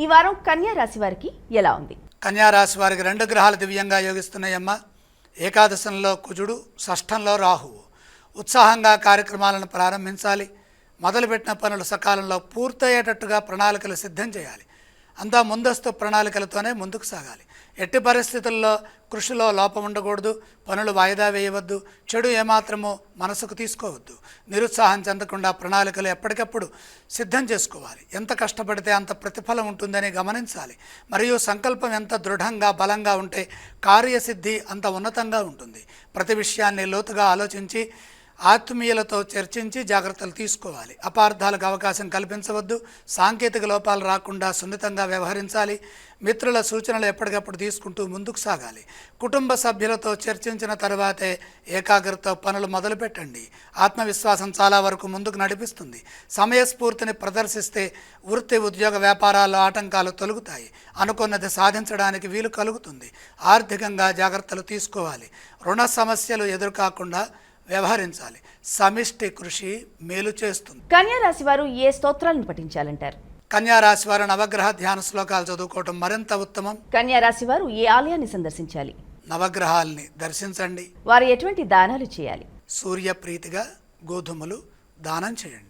ఈ వారం కన్యా రాశి వారికి ఎలా ఉంది? కన్యారాశి వారికి రెండు గ్రహాలు దివ్యంగా యోగిస్తున్నాయమ్మ. ఏకాదశంలో కుజుడు షష్ఠంలో రాహువు. ఉత్సాహంగా కార్యక్రమాలను ప్రారంభించాలి. మొదలుపెట్టిన పనులు సకాలంలో పూర్తయ్యేటట్టుగా ప్రణాళికలు సిద్ధం చేయాలి. అంతా ముందస్తు ప్రణాళికలతోనే ముందుకు సాగాలి. ఎట్టి పరిస్థితుల్లో కృషిలో లోపం ఉండకూడదు పనులు వాయిదా వేయవద్దు చెడు ఏమాత్రమో మనసుకు తీసుకోవద్దు. నిరుత్సాహం చెందకుండా ప్రణాళికలు ఎప్పటికప్పుడు సిద్ధం చేసుకోవాలి. ఎంత కష్టపడితే అంత ప్రతిఫలం ఉంటుందని గమనించాలి. మరియు సంకల్పం ఎంత దృఢంగా బలంగా ఉంటే కార్యసిద్ధి అంత ఉన్నతంగా ఉంటుంది. ప్రతి విషయాన్ని లోతుగా ఆలోచించి ఆత్మీయులతో చర్చించి జాగ్రత్తలు తీసుకోవాలి. అపార్థాలకు అవకాశం కల్పించవద్దు. సాంకేతిక లోపాలు రాకుండా సున్నితంగా వ్యవహరించాలి. మిత్రుల సూచనలు ఎప్పటికప్పుడు తీసుకుంటూ ముందుకు సాగాలి. కుటుంబ సభ్యులతో చర్చించిన తర్వాతే ఏకాగ్రత పనులు మొదలుపెట్టండి. ఆత్మవిశ్వాసం చాలా వరకు ముందుకు నడిపిస్తుంది. సమయస్ఫూర్తిని ప్రదర్శిస్తే వృత్తి ఉద్యోగ వ్యాపారాల్లో ఆటంకాలు తొలుగుతాయి. అనుకున్నది సాధించడానికి వీలు కలుగుతుంది. ఆర్థికంగా జాగ్రత్తలు తీసుకోవాలి. రుణ సమస్యలు ఎదురుకాకుండా వ్యవహరించాలి. సమిష్టి కృషి మేలు చేస్తుంది. కన్యా రాశి వారు ఏ స్తోత్రాలను పఠించాలంటారు? కన్యా రాశి వారు నవగ్రహ ధ్యాన శ్లోకాలు చదువుకోవటం మరింత ఉత్తమం. కన్యా రాశి వారు ఏ ఆలయాన్ని సందర్శించాలి? నవగ్రహాల్ని దర్శించండి. వారు ఎటువంటి దానాలు చేయాలి? సూర్యప్రీతిగా గోధుమలు దానం చేయండి.